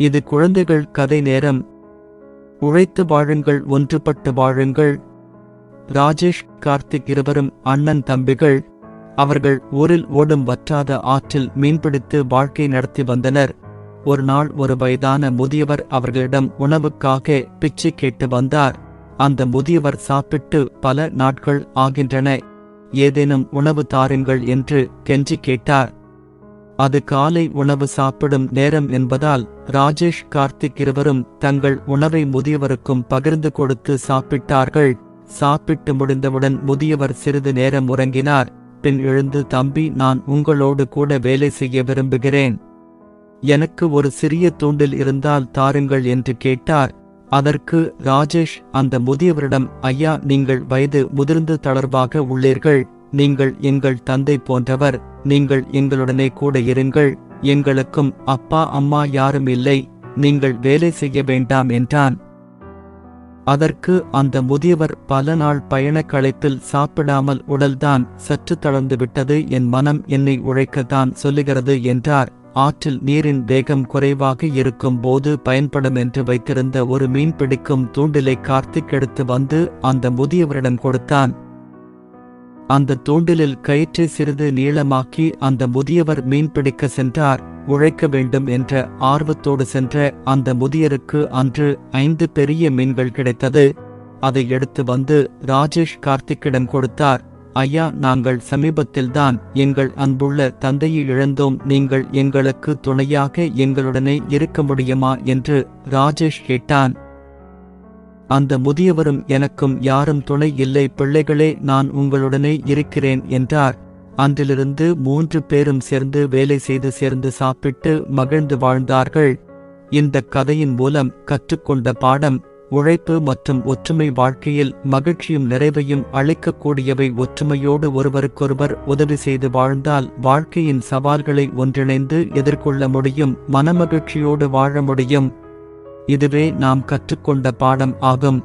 இது குழந்தைகள் கதை நேரம். உழைத்து வாழுங்கள் ஒன்றுபட்டு வாழுங்கள். ராஜேஷ் கார்த்திக் இருவரும் அண்ணன் தம்பிகள். அவர்கள் ஊரில் ஓடும் வற்றாத ஆற்றில் மீன்பிடித்து வாழ்க்கை நடத்தி வந்தனர். ஒரு நாள் ஒரு வயதான முதியவர் அவர்களிடம் உணவுக்காக பிச்சை கேட்டு வந்தார். அந்த முதியவர் சாப்பிட்டு பல நாட்கள் ஆகின்றன. ஏதேனும் உணவு தாருங்கள் என்று கெஞ்சி கேட்டார். அது காலை உணவு சாப்பிடும் நேரம் என்பதால் ராஜேஷ் கார்த்திக் இருவரும் தங்கள் உணவை முதியவருக்கும் பகிர்ந்து கொடுத்து சாப்பிட்டார்கள். சாப்பிட்டு முடிந்தவுடன் முதியவர் சிறிது நேரம் உறங்கினார். பின் எழுந்து தம்பி நான் உங்களோடு கூட வேலை செய்ய விரும்புகிறேன். எனக்கு ஒரு சிறிய தூண்டில் இருந்தால் தாருங்கள் என்று கேட்டார். அதற்கு ராஜேஷ் அந்த முதியவரிடம் ஐயா நீங்கள் வயது முதிர்ந்து தளர்வாக உள்ளீர்கள். நீங்கள் எங்கள் தந்தை போன்றவர் நீங்கள் எங்களுடனே கூட இருங்கள் எங்களுக்கும் அப்பா அம்மா யாரும் இல்லை நீங்கள் வேலை செய்ய வேண்டாம் என்றான். அதற்கு அந்த முதியவர் பல நாள் பயணக் களைத்தில் சாப்பிடாமல் உடல்தான் சற்று தளர்ந்து விட்டது என் மனம் என்னை உழைக்கத்தான் சொல்லுகிறது என்றார். ஆற்றில் நீரின் வேகம் குறைவாக இருக்கும் போது பயன்படும் என்று வைத்திருந்த ஒரு மீன் பிடிக்கும் தூண்டிலை கார்த்திக் எடுத்து வந்து அந்த முதியவரிடம் கொடுத்தான். அந்த தூண்டிலில் கயிற்றை சிறிது நீளமாக்கி அந்த முதியவர் மீன்பிடிக்க சென்றார். உழைக்க வேண்டும் என்ற ஆர்வத்தோடு சென்ற அந்த முதியருக்கு அன்று ஐந்து பெரிய மீன்கள் கிடைத்தது. அதை எடுத்து வந்து ராஜேஷ் கார்த்திக்கிடம் கொடுத்தார். ஐயா நாங்கள் சமீபத்தில்தான் எங்கள் அன்புள்ள தந்தையை இழந்தோம். நீங்கள் எங்களுக்கு துணையாக எங்களுடனே இருக்க முடியுமா? என்று ராஜேஷ் கேட்டான். அந்த முதியவரும் எனக்கும் யாரும் துணை இல்லை பிள்ளைகளே நான் உங்களுடனே இருக்கிறேன் என்றார். அன்றிலிருந்து மூன்று பேரும் சேர்ந்து வேலை செய்து சேர்ந்து சாப்பிட்டு மகிழ்ந்து வாழ்ந்தார்கள். இந்த கதையின் மூலம் கற்றுக்கொண்ட பாடம் உழைப்பு மற்றும் ஒற்றுமை வாழ்க்கையில் மகிழ்ச்சியும் நிறைவையும் அளிக்கக்கூடியவை ஒற்றுமையோடு ஒருவருக்கொருவர் உதவி செய்து வாழ்ந்தால் வாழ்க்கையின் சவால்களை ஒன்றிணைந்து எதிர்கொள்ள முடியும் மனமகிழ்ச்சியோடு வாழ முடியும். இதுவே நாம் கற்றுக்கொண்ட பாடம் ஆகும்.